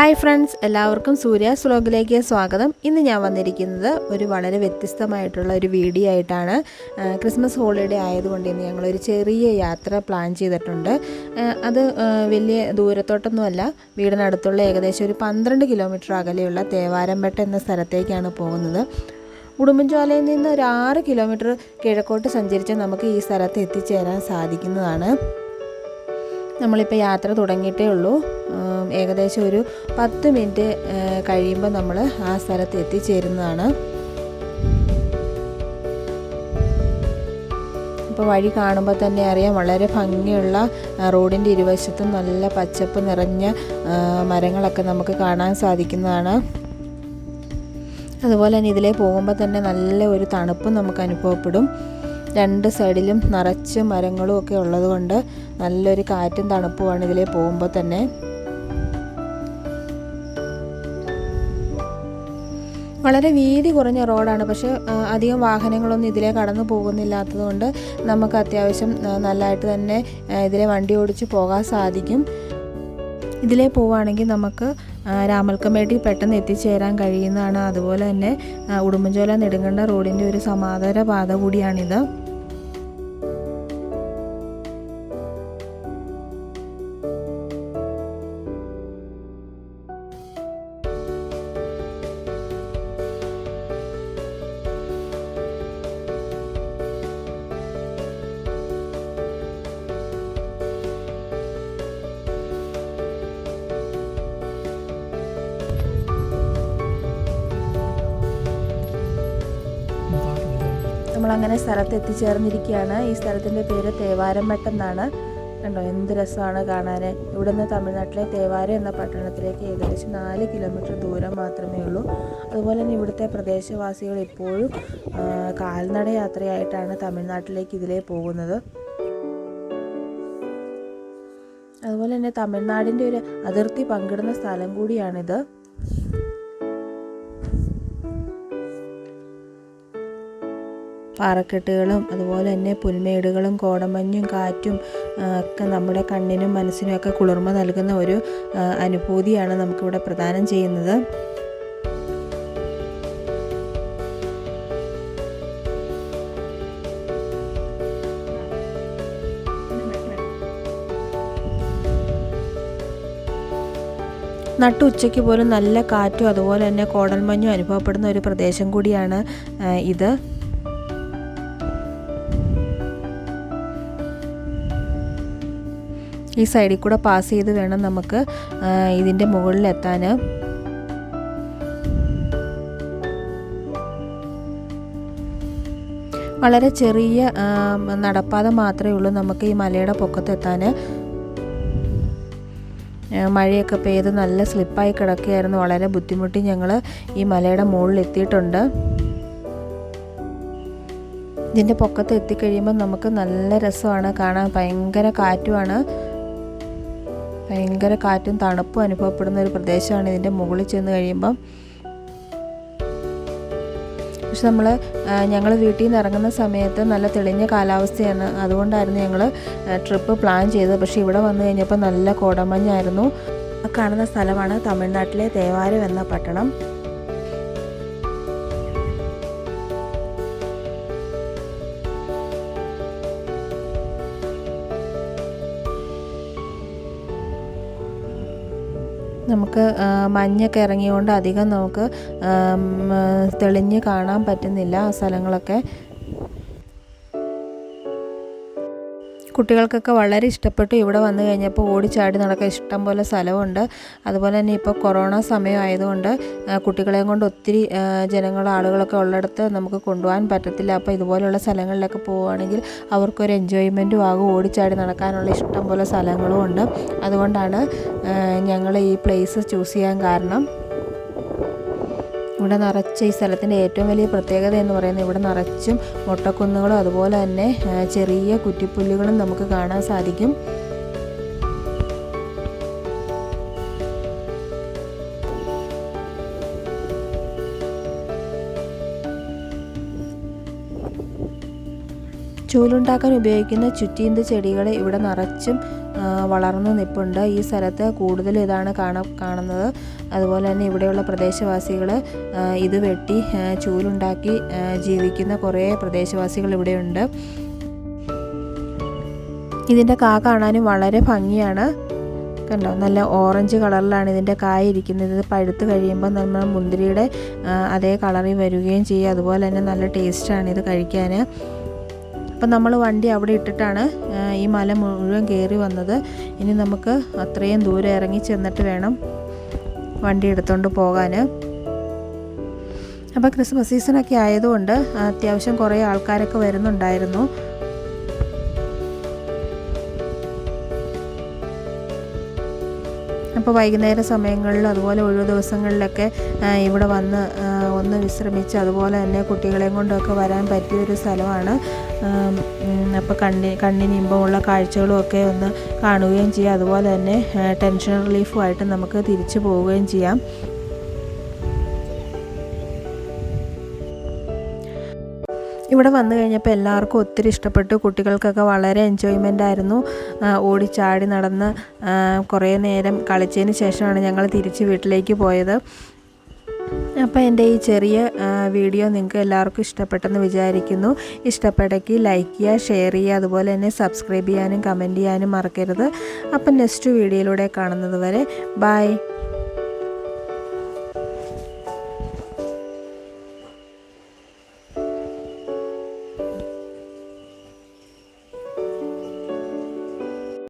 Hi friends എല്ലാവർക്കും സൂര്യ സ്ലോഗിലേക്ക് സ്വാഗതം. ഇന്ന് ഞാൻ വന്നിരിക്കുന്നത് ഒരു വളരെ വ്യത്യസ്തമായിട്ടുള്ള ഒരു വീഡിയോ ആയിട്ടാണ്. ക്രിസ്മസ് ഹോളിഡേ ആയതുകൊണ്ട് ഇന്ന് ഞങ്ങളൊരു ചെറിയ യാത്ര പ്ലാൻ ചെയ്തിട്ടുണ്ട്. അത് വലിയ ദൂരത്തോട്ടൊന്നുമല്ല. വീടിനടുത്തുള്ള ഏകദേശം ഒരു പന്ത്രണ്ട് കിലോമീറ്റർ അകലെയുള്ള തേവാരംപെട്ട എന്ന സ്ഥലത്തേക്കാണ് പോകുന്നത്. ഉടുമ്പൻചോലയിൽ നിന്ന് ഒരു ആറ് കിലോമീറ്റർ കിഴക്കോട്ട് സഞ്ചരിച്ചാൽ നമുക്ക് ഈ സ്ഥലത്ത് എത്തിച്ചേരാൻ സാധിക്കുന്നതാണ്. നമ്മളിപ്പോൾ യാത്ര തുടങ്ങിയിട്ടേ ഉള്ളൂ. ഏകദേശം ഒരു പത്ത് മിനിറ്റ് കഴിയുമ്പോൾ നമ്മൾ ആ സ്ഥലത്ത് എത്തിച്ചേരുന്നതാണ്. ഇപ്പോൾ വഴി കാണുമ്പോൾ തന്നെ അറിയാം വളരെ ഭംഗിയുള്ള റോഡിന്റെ ഇരുവശത്തും നല്ല പച്ചപ്പ് നിറഞ്ഞ മരങ്ങളൊക്കെ നമുക്ക് കാണാൻ സാധിക്കുന്നതാണ്. അതുപോലെ തന്നെ ഇതിലേ പോകുമ്പോൾ തന്നെ നല്ല ഒരു തണുപ്പും നമുക്ക് അനുഭവപ്പെടും. രണ്ട് സൈഡിലും നിറച്ച് മരങ്ങളും ഒക്കെ ഉള്ളതുകൊണ്ട് നല്ലൊരു കാറ്റും തണുപ്പുമാണ് ഇതിലേ പോകുമ്പോൾ തന്നെ. വളരെ വീതി കുറഞ്ഞ റോഡാണ്. പക്ഷേ അധികം വാഹനങ്ങളൊന്നും ഇതിലേ കടന്നു പോകുന്നില്ലാത്തതുകൊണ്ട് നമുക്ക് അത്യാവശ്യം നല്ലതായിട്ട് തന്നെ ഇതിലെ വണ്ടി ഓടിച്ച് പോകാൻ സാധിക്കും. ഇതിലേ പോവുകയാണെങ്കിൽ നമുക്ക് രാമൽക്കമേട്ടിൽ പെട്ടെന്ന് എത്തിച്ചേരാൻ കഴിയുന്നതാണ്. അതുപോലെ തന്നെ ഉടുമ്പൻചോല നെടുങ്കണ്ട റോഡിന്റെ ഒരു സമാന്തര പാത കൂടിയാണിത്. നമ്മളങ്ങനെ സ്ഥലത്ത് എത്തിച്ചേർന്നിരിക്കുകയാണ് ഈ സ്ഥലത്തിന്റെ പേര് തേവാരം എന്നാണ് കണ്ടോ എന്ത് രസമാണ് കാണാൻ ഇവിടെ നിന്ന് തമിഴ്നാട്ടിലെ തേവാരം എന്ന പട്ടണത്തിലേക്ക് ഏകദേശം നാല് കിലോമീറ്റർ ദൂരം മാത്രമേ ഉള്ളൂ. അതുപോലെ തന്നെ ഇവിടുത്തെ പ്രദേശവാസികൾ എപ്പോഴും കാൽനട യാത്രയായിട്ടാണ് തമിഴ്നാട്ടിലേക്ക് ഇതിലേ പോകുന്നത്. അതുപോലെ തന്നെ തമിഴ്നാടിന്റെ ഒരു അതിർത്തി പങ്കിടുന്ന സ്ഥലം കൂടിയാണിത്. പാറക്കെട്ടുകളും അതുപോലെ തന്നെ പുൽമേടുകളും കോടമഞ്ഞും കാറ്റും ഒക്കെ നമ്മുടെ കണ്ണിനും മനസ്സിനും ഒക്കെ കുളിർമ നൽകുന്ന ഒരു അനുഭൂതിയാണ് നമുക്കിവിടെ പ്രദാനം ചെയ്യുന്നത്. നട്ടു ഉച്ചയ്ക്ക് പോലും നല്ല കാറ്റും അതുപോലെ തന്നെ കോടൽമഞ്ഞും അനുഭവപ്പെടുന്ന ഒരു പ്രദേശം കൂടിയാണ് ഇത്. ഈ സൈഡിൽ കൂടെ പാസ് ചെയ്ത് വേണം നമുക്ക് ഇതിന്റെ മുകളിലെത്താൻ വളരെ ചെറിയ നടപ്പാത മാത്രമേ ഉള്ളൂ നമുക്ക് ഈ മലയുടെ പൊക്കത്തെത്താൻ മഴയൊക്കെ പെയ്ത് നല്ല സ്ലിപ്പായി കിടക്കുകയായിരുന്നു. വളരെ ബുദ്ധിമുട്ടി ഞങ്ങൾ ഈ മലയുടെ മുകളിൽ എത്തിയിട്ടുണ്ട്. ഇതിന്റെ പൊക്കത്ത് എത്തിക്കഴിയുമ്പോൾ നമുക്ക് നല്ല രസമാണ്. കാണാൻ ഭയങ്കര കാറ്റുമാണ്. ഭയങ്കര കാറ്റും തണുപ്പും അനുഭവപ്പെടുന്ന ഒരു പ്രദേശമാണ് ഇതിന്റെ മുകളിൽ ചെന്ന് കഴിയുമ്പം. പക്ഷെ നമ്മൾ ഞങ്ങൾ വീട്ടിൽ നിന്ന് ഇറങ്ങുന്ന സമയത്ത് നല്ല തെളിഞ്ഞ കാലാവസ്ഥയാണ്. അതുകൊണ്ടായിരുന്നു ഞങ്ങൾ ട്രിപ്പ് പ്ലാൻ ചെയ്തത്. പക്ഷേ ഇവിടെ വന്നു കഴിഞ്ഞപ്പോൾ നല്ല കോടമഞ്ഞായിരുന്നു. കാണുന്ന സ്ഥലമാണ് തമിഴ്നാട്ടിലെ തേവാരം എന്ന പട്ടണം. നമുക്ക് മഞ്ഞൊക്കെ ഇറങ്ങിയതുകൊണ്ട് അധികം നമുക്ക് തെളിഞ്ഞ് കാണാൻ പറ്റുന്നില്ല ആ സ്ഥലങ്ങളൊക്കെ. കുട്ടികൾക്കൊക്കെ വളരെ ഇഷ്ടപ്പെട്ടു. ഇവിടെ വന്നു കഴിഞ്ഞപ്പോൾ ഓടിച്ചാടി നടക്കാൻ ഇഷ്ടം പോലെ സ്ഥലമുണ്ട് അതുപോലെ തന്നെ ഇപ്പോൾ കൊറോണ സമയമായതുകൊണ്ട് കുട്ടികളെയും കൊണ്ട് ഒത്തിരി ജനങ്ങൾ ആളുകളൊക്കെ ഉള്ളിടത്ത് നമുക്ക് കൊണ്ടുപോകാൻ പറ്റത്തില്ല. അപ്പോൾ ഇതുപോലെയുള്ള സ്ഥലങ്ങളിലൊക്കെ പോവുകയാണെങ്കിൽ അവർക്കൊരു എൻജോയ്മെന്റും ആകും. ഓടിച്ചാടി നടക്കാനുള്ള ഇഷ്ടം പോലെ സ്ഥലങ്ങളും ഉണ്ട്. അതുകൊണ്ടാണ് ഞങ്ങൾ ഈ പ്ലേസ് ചൂസ് ചെയ്യാൻ കാരണം ഇവിടെ നിറച്ച് ഈ സ്ഥലത്തിന്റെ ഏറ്റവും വലിയ പ്രത്യേകത എന്ന് പറയുന്നത് ഇവിടെ നിറച്ചും മുട്ടക്കുന്നുകളും അതുപോലെ തന്നെ ചെറിയ കുറ്റിപ്പുല്ലുകളും നമുക്ക് കാണാൻ സാധിക്കും. ചൂലുണ്ടാക്കാൻ ഉപയോഗിക്കുന്ന ചുറ്റീന്ത് ചെടികളെ ഇവിടെ നിറച്ചും വളർന്നു നിൽപ്പുണ്ട് ഈ സ്ഥലത്ത് കൂടുതൽ ഇതാണ് കാണ കാണുന്നത്. അതുപോലെ തന്നെ ഇവിടെയുള്ള പ്രദേശവാസികൾ ഇത് വെട്ടി ചൂലുണ്ടാക്കി ജീവിക്കുന്ന കുറേ പ്രദേശവാസികൾ ഇവിടെയുണ്ട്. ഇതിന്റെ കാ കാണാനും വളരെ ഭംഗിയാണ്. കണ്ടോ? നല്ല ഓറഞ്ച് കളറിലാണ് ഇതിന്റെ കായ ഇരിക്കുന്നത്. ഇത് പഴുത്ത് കഴിയുമ്പോൾ നമ്മൾ മുന്തിരിയുടെ അതേ കളറിൽ വരികയും ചെയ്യും. അതുപോലെ തന്നെ നല്ല ടേസ്റ്റാണ് ഇത് കഴിക്കാൻ അപ്പം നമ്മൾ വണ്ടി അവിടെ ഇട്ടിട്ടാണ് ഈ മല മുഴുവൻ കയറി വന്നത്. ഇനി നമുക്ക് അത്രയും ദൂരെ ഇറങ്ങി ചെന്നിട്ട് വേണം വണ്ടി എടുത്തുകൊണ്ട് പോകാൻ. അപ്പോൾ ക്രിസ്മസ് സീസണൊക്കെ ആയതുകൊണ്ട് അത്യാവശ്യം കുറേ ആൾക്കാരൊക്കെ വരുന്നുണ്ടായിരുന്നു. അപ്പോൾ വൈകുന്നേര സമയങ്ങളിൽ അതുപോലെ ഒഴിവ് ദിവസങ്ങളിലൊക്കെ ഇവിടെ വന്ന് ഒന്ന് വിശ്രമിച്ച് അതുപോലെ തന്നെ കുട്ടികളെയും കൊണ്ടൊക്കെ വരാൻ പറ്റിയൊരു സ്ഥലമാണ്. അപ്പോൾ കണ്ണി കണ്ണിന് ഇമ്പമുള്ള കാഴ്ചകളും ഒക്കെ ഒന്ന് കാണുകയും ചെയ്യാം. അതുപോലെ തന്നെ ടെൻഷൻ റിലീഫുമായിട്ട് നമുക്ക് തിരിച്ചു പോവുകയും ചെയ്യാം. ഇവിടെ വന്നു കഴിഞ്ഞപ്പോൾ എല്ലാവർക്കും ഒത്തിരി ഇഷ്ടപ്പെട്ടു. കുട്ടികൾക്കൊക്കെ വളരെ എൻജോയ്മെന്റ് ആയിരുന്നു. ഓടിച്ചാടി നടന്ന് കുറേ നേരം കളിച്ചതിന് ശേഷമാണ് ഞങ്ങൾ തിരിച്ച് വീട്ടിലേക്ക് പോയത്. അപ്പോൾ എന്റെ ഈ ചെറിയ വീഡിയോ നിങ്ങൾക്ക് എല്ലാവർക്കും ഇഷ്ടപ്പെട്ടെന്ന് വിചാരിക്കുന്നു. ഇഷ്ടപ്പെട്ടെങ്കിൽ ലൈക്ക് ചെയ്യുക ഷെയർ ചെയ്യുക അതുപോലെ തന്നെ സബ്സ്ക്രൈബ് ചെയ്യാനും കമന്റ് ചെയ്യാനും മറക്കരുത്. അപ്പം നെക്സ്റ്റ് വീഡിയോയിലൂടെ കാണുന്നത് വരെ ബൈ